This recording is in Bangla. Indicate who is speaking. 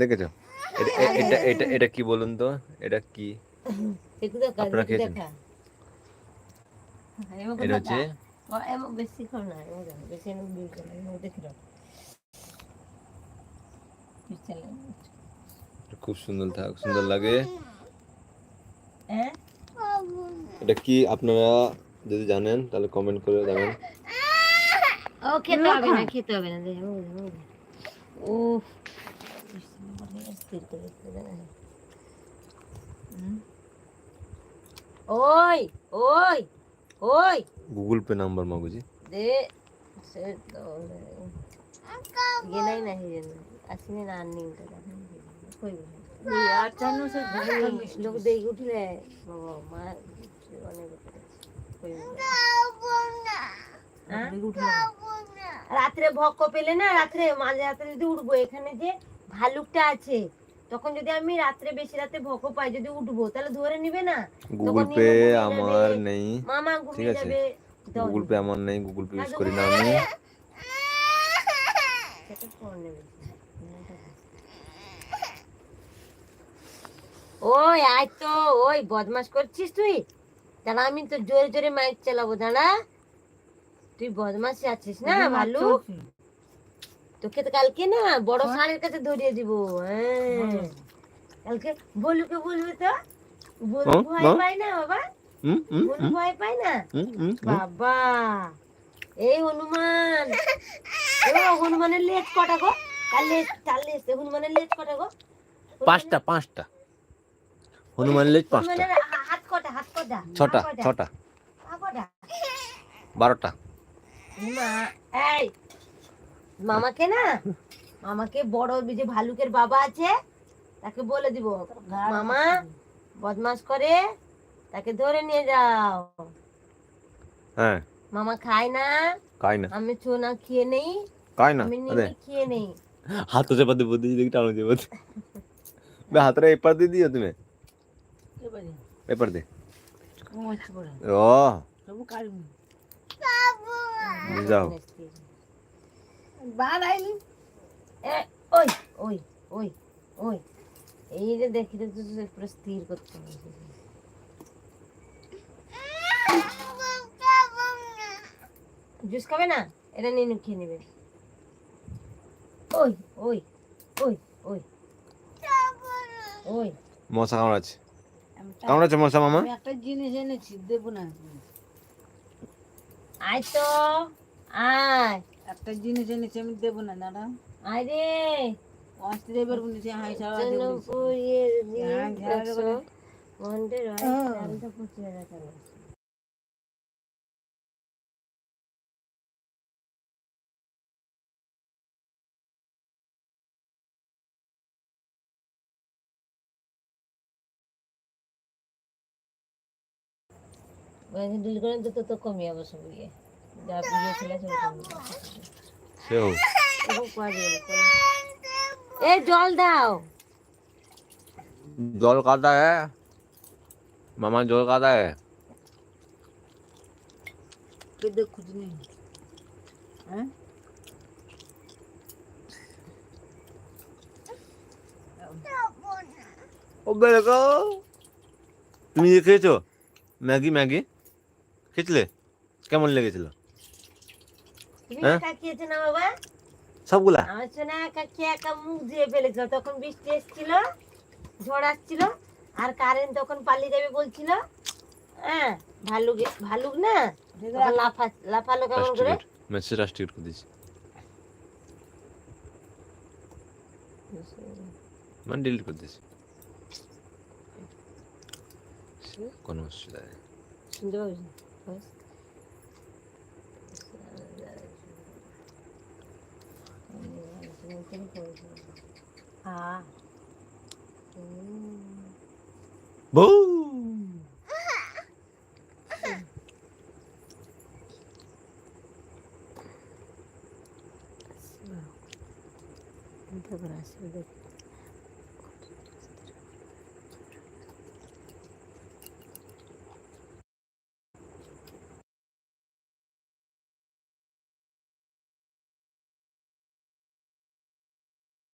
Speaker 1: দেখেছ? এটা এটা এটা এটা কি বলুন তো? এটা কি? আপনারা খেয়েছেন? এটা হচ্ছে?
Speaker 2: পিছলে।
Speaker 1: খুব সুন্দর থাক সুন্দর লাগে।
Speaker 2: হ্যাঁ?
Speaker 1: এটা কি আপনারা যদি জানেন তাহলে কমেন্ট করে জানান।
Speaker 2: ও খেতে হবে না খেতে হবে না দেখো ও ওই ওই ওই।
Speaker 1: গুগল পে নাম্বার মাগুজি।
Speaker 2: দে সে তো গেলাই না হিরে না। আসিনে না আননি উঠা কই আর জানো সে লোক দেই উঠলে বাবা মা অনেক কই না উঠলে রাত্রে ভক্ক পেলে না রাত্রে মাঝে রাত্রে যদি উঠবো এখানে যে ভালুকটা আছে তখন যদি আমি রাত্রে বেশি রাতে ভক্ক পাই যদি উঠবো তাহলে ধরে নিবে না?
Speaker 1: গুগল পে আমার নেই।
Speaker 2: মামা
Speaker 1: ঠিক আছে।
Speaker 2: যাবে।
Speaker 1: গুগল পে আমার নেই গুগল পে ইউজ করি না আমি।
Speaker 2: ওই আয় তো ওই বদমাস করছিস তুই? দাঁড়া আমি তো জোরে জোরে মাইক চালাবো দাঁড়া। তুই বদমাসি আছিস না ভালো তোকে তো কালকে না বড় ষাঁড়ের কাছে ধরিয়ে দিব হ্যাঁ। কালকে বলুকে বলবে তো? বলু ভয়। পায় না বাবা?
Speaker 1: হুম হুম
Speaker 2: বলু ভয় পায় না?
Speaker 1: হুম হুম হুম।
Speaker 2: বাবা এই হনুমান। হনুমানের লেজ কটা গো? লেজ তার লেজ হনুমানের লেজ কটা গো?
Speaker 1: পাঁচটা পাঁচটা। হনুমান লেজ পাঁচটা।
Speaker 2: হাত কটা হাত কটা?
Speaker 1: ছটা ছটা। বারোটা।
Speaker 2: এই মামাকে না মামাকে বড় যে ভালুকের বাবা আছে তাকে বলে দিব। মামা বদমাস করে তাকে ধরে নিয়ে যাও।
Speaker 1: হ্যাঁ।
Speaker 2: মামা খায় না।
Speaker 1: কাই না।
Speaker 2: আমি ছোনা খেয়ে নেই।
Speaker 1: কাই না
Speaker 2: আমি খেয়ে নেই।
Speaker 1: হাত চেপা দেবো দিয়ে দেখি টানো দেবো বে হাতটা এপার দিয়ে দিও তুমি। এপার দে। ও যাও
Speaker 2: ওই ওই ওই ওই এই যে দেখি তো তুই তো পুরো স্থির করতে জুস খাবে না এটা নিয়ে খেয়ে নেবে ওই ওই ওই ওই ওই
Speaker 1: মশা কামড়াচ্ছে কামড়াচ্ছে মশা মামা
Speaker 3: একটা জিনিস এনেছি দেবো না
Speaker 2: আয় তো আয়।
Speaker 3: একটা জিনিস এনেছি আমি দেবো না দাদা
Speaker 2: আয় রে
Speaker 3: অস্ত্রে এবার বলেছি হাই সারা দেবো হ্যাঁ।
Speaker 2: মন্দির পচিয়ে। বলছি। ডিল করে তো তো কমই অবশ্য বুঝিয়ে যা ভিডিও
Speaker 1: সেও।
Speaker 2: এই জল দাও।
Speaker 1: জল কাদা হ্যাঁ মামা জল কাদা হ্যাঁ
Speaker 3: কেদে খুঁজ নেই। হ্যাঁ?
Speaker 1: ও বেরো তুমি খেয়েছো? Maggi Maggi. খেয়েছিলে? কেমন লেগেছিল
Speaker 2: তুমি
Speaker 1: হ্যাঁ?
Speaker 2: একা খেয়েছো না বাবা
Speaker 1: সবগুলা?
Speaker 2: আমার সোনা একা খেয়ে একা মুখ দিয়ে ফেলেছিল তখন বৃষ্টি এসেছিল ঝড় আসছিল আর কারেন্ট তখন পালিয়ে যাবে বলছিল হ্যাঁ ভালুক ভালুক না? লাফা লাফালো কেমন করে?
Speaker 1: মেসেজ রাষ্ট্রীয় করে দিয়েছি। মানে ডিলিট করে দিয়েছি। কোনো অসুবিধা নেই।
Speaker 2: 땡땡. 아.
Speaker 1: 음.
Speaker 2: 뭐? 인터뷰를 하시면 되겠다.